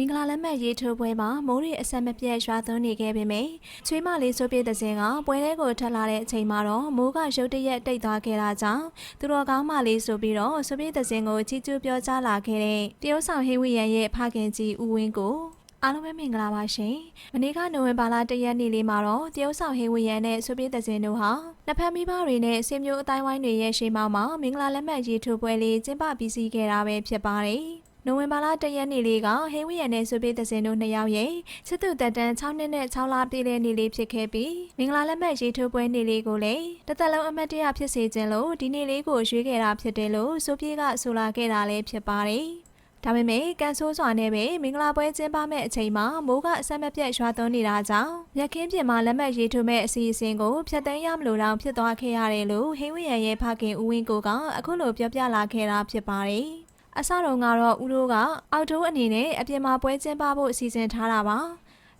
မင်္ဂလာလက်မှတ်ရေးထိုးပွဲမှာမိုးရီအဆက်မပြတ်ရွာသွန်းနေခဲ့ပေမယ့်ချွေးမလေးဆိုပြေတဲ့စင်ကပွဲထဲကိုထက်လာတဲ့အချိန်မှာတော့မိုးကရုတ်တရက်တိတ်သွားခဲ့တာကြောင့်သူတော်ကောင်းမလေးဆိုပြီးတော့ဆိုပြေတဲ့စင်ကိုချီးကျူးပြောကြားလာခဲ့တဲ့တရုတ်ဆောင်ဟေးဝီယန်ရဲ့ဖခင်ကြီးဦးဝင်းကိုအားလုံးပဲမင်္ဂလာပါရှင်။မနေ့ကနိုဝင်ဘာလ၁ရက်နေ့လေးမှာတော့တရုတ်ဆောင်ဟေးဝီယန်နဲ့ဆိုပြေတဲ့စင်တို့ဟာနှစ်ဖက်မိဘတွေနဲ့ဆွေမျိုးအတိုင်းဝိုင်းတွေရဲ့ရှေ့မှောက်မှာမင်္ဂလာလက်မှတ်ရေးထိုးပွဲလေးကျင်းပပြီးစီးခဲ့တာပဲဖြစ်ပါတယ်။ နိုဝင်ဘာလ၁ရက်နေ့လေးကဟိဝီယန်နဲ့ဆိုပေသစင်တို့နှစ်ယောက်ရဲ့ချစ်သူတက်တန်း6နှစ်နဲ့6လပြည့်တဲ့နေ့လေးဖြစ်ခဲ့ပြီးမင်္ဂလာလက်မှတ်ရေးထိုးပွဲနေ့လေးကိုလည်းတစ်သက်လုံးအမတ်တရဖြစ်စေခြင်းလို့ဒီနေ့လေးကိုရွေးခဲ့တာဖြစ်တယ်လို့ဆိုပြေကဆိုလာခဲ့တာလည်းဖြစ်ပါတယ်။ဒါပေမဲ့ကန်ဆိုးစွာနဲ့ပဲမင်္ဂလာပွဲကျင်းပမဲ့အချိန်မှာမိုးကအဆက်မပြတ်ရွာသွန်းနေတာကြောင့်မြက်ခင်းပြင်မှာလက်မှတ်ရေးထိုးမဲ့အစီအစဉ်ကိုဖျက်သိမ်းရမလို့တောင်ဖြစ်သွားခဲ့ရတယ်လို့ဟိဝီယန်ရဲ့ဖခင်ဦးဝင်းကိုကအခုလိုပြောပြလာခဲ့တာဖြစ်ပါတယ်။ အစတုန်းကတော့ဦးတို့ကအောက်တိုးအနေနဲ့အပြင်မှာပွဲကျင်းပဖို့စီစဉ်ထားတာပါ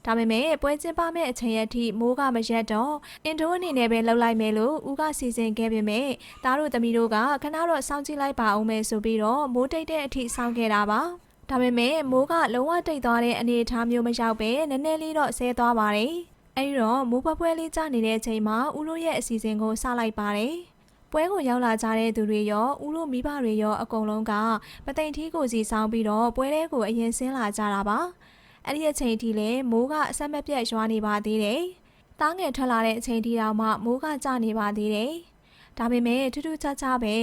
ဒါပေမဲ့ပွဲကျင်းပမဲ့အချိန်ရက်ထိမိုးကမရက်တော့အင်တိုးအနေနဲ့ပဲလှုပ်လိုက်မယ်လို့ဦးကစီစဉ်ခဲ့ပေမဲ့သားတို့သမီးတို့ကခဏတော့စောင့်ကြည့်လိုက်ပါအောင်မယ်ဆိုပြီးတော့မိုးတိတ်တဲ့အထိစောင့်ခဲ့တာပါဒါပေမဲ့မိုးကလုံးဝတိတ်သွားတဲ့အနေအထားမျိုးမရောက်ပဲနည်းနည်းလေးတော့ဆဲသွားပါတယ်အဲဒီတော့မိုးပွဲပွဲလေးကျနေတဲ့အချိန်မှာဦးတို့ရဲ့အစီအစဉ်ကိုစလိုက်ပါတယ် ပွဲကိုရောက်လာကြတဲ့သူတွေရောဦးတို့မိဘတွေရောအကုန်လုံးကပသိမ်ထီးကိုစီဆောင်ပြီးတော့ပွဲထဲကိုအရင်ဆင်းလာကြတာပါအဲ့ဒီအချိန်ထိလည်းမိုးကအဆက်မပြတ်ရွာနေပါသေးတယ်။တားငယ်ထွက်လာတဲ့အချိန်ထိတောင်မှမိုးကကျနေပါသေးတယ်။ဒါပေမဲ့ထူးထူးခြားခြားပဲ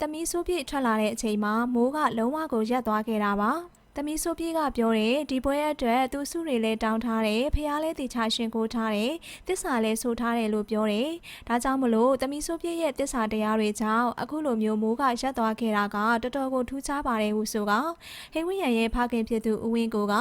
တမီးဆိုးပြည့်ထွက်လာတဲ့အချိန်မှာမိုးကလုံးဝကိုရက်သွားခဲ့တာပါ။ တမီးဆိုးပြေးကပြောတယ်ဒီပွဲအတွက်သူစုတွေလည်းတောင်းထားတယ်ဖះလဲတီချာရှင်ကိုထားတယ်တစ္ဆာလည်းဆိုထားတယ်လို့ပြောတယ်ဒါကြောင့်မလို့တမီးဆိုးပြေးရဲ့တစ္ဆာတရားတွေကြောင့်အခုလိုမျိုးမိုးကရက်သွားခဲ့တာကတော်တော်ကိုထူးခြားပါတယ်ဟုဆိုကဟိဝိယန်ရဲ့ဖခင်ဖြစ်သူဦးဝင်းကိုက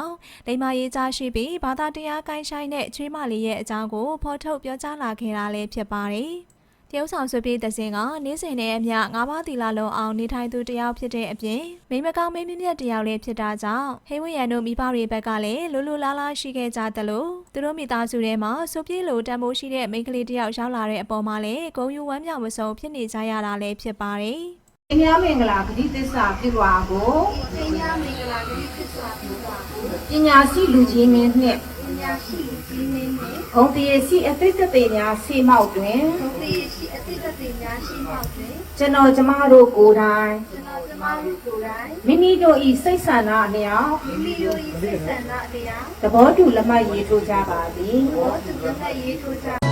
လိမ္မာရေးကြားရှိပြီးဘာသာတရားကိုင်းဆိုင်တဲ့ချွေးမလေးရဲ့အကြောင်းကိုဖော်ထုတ်ပြောကြားလာခဲ့တာလည်းဖြစ်ပါတယ် တရုတ်ဆောင်ဆွေပြေးတဲ့စင်ကနေ့စဉ်နဲ့အမျှငါးပါးတီလာလုံးအောင်နေထိုင်သူတယောက်ဖြစ်တဲ့အပြင်မိမကောင်းမင်းမြတ်တယောက်လည်းဖြစ်တာကြောင့်ဟိဝိယန်တို့မိဘတွေဘက်ကလည်းလူလူလားလားရှိခဲ့ကြသလိုသူတို့မိသားစုထဲမှာဆွပြေးလိုတန်ဖိုးရှိတဲ့မိန်းကလေးတယောက်ရောက်လာတဲ့အပေါ်မှာလည်းဂုံယူဝမ်းမြောက်မဆုံးဖြစ်နေကြရတာလည်းဖြစ်ပါတယ်။အများမင်္ဂလာဂတိသစ္စာဖြစ်စွာကိုပညာမင်္ဂလာတိဖြစ်စွာပြုပါကိုပညာရှိလူကြီးမင်းနှင့် ပညာရှိကြီးမင်းနှင့်ဂုံတရေရှိအသိတသေများဆေးမောက်တွင်ဘုံသေးရှိအသိသက်သေများရှိမှတွင်ကျွန်တော်ကျမတို့ကိုယ်တိုင်ကျွန်တော်ကျမတို့ကိုယ်တိုင်မိမိတို့ဤစိတ်ဆန္ဒအလျောက်မိမိတို့၏စိတ်ဆန္ဒအလျောက်သဘောတူလက်မှတ်ရေးထိုးကြပါသည်ဘောတူလက်မှတ်ရေးထိုးကြ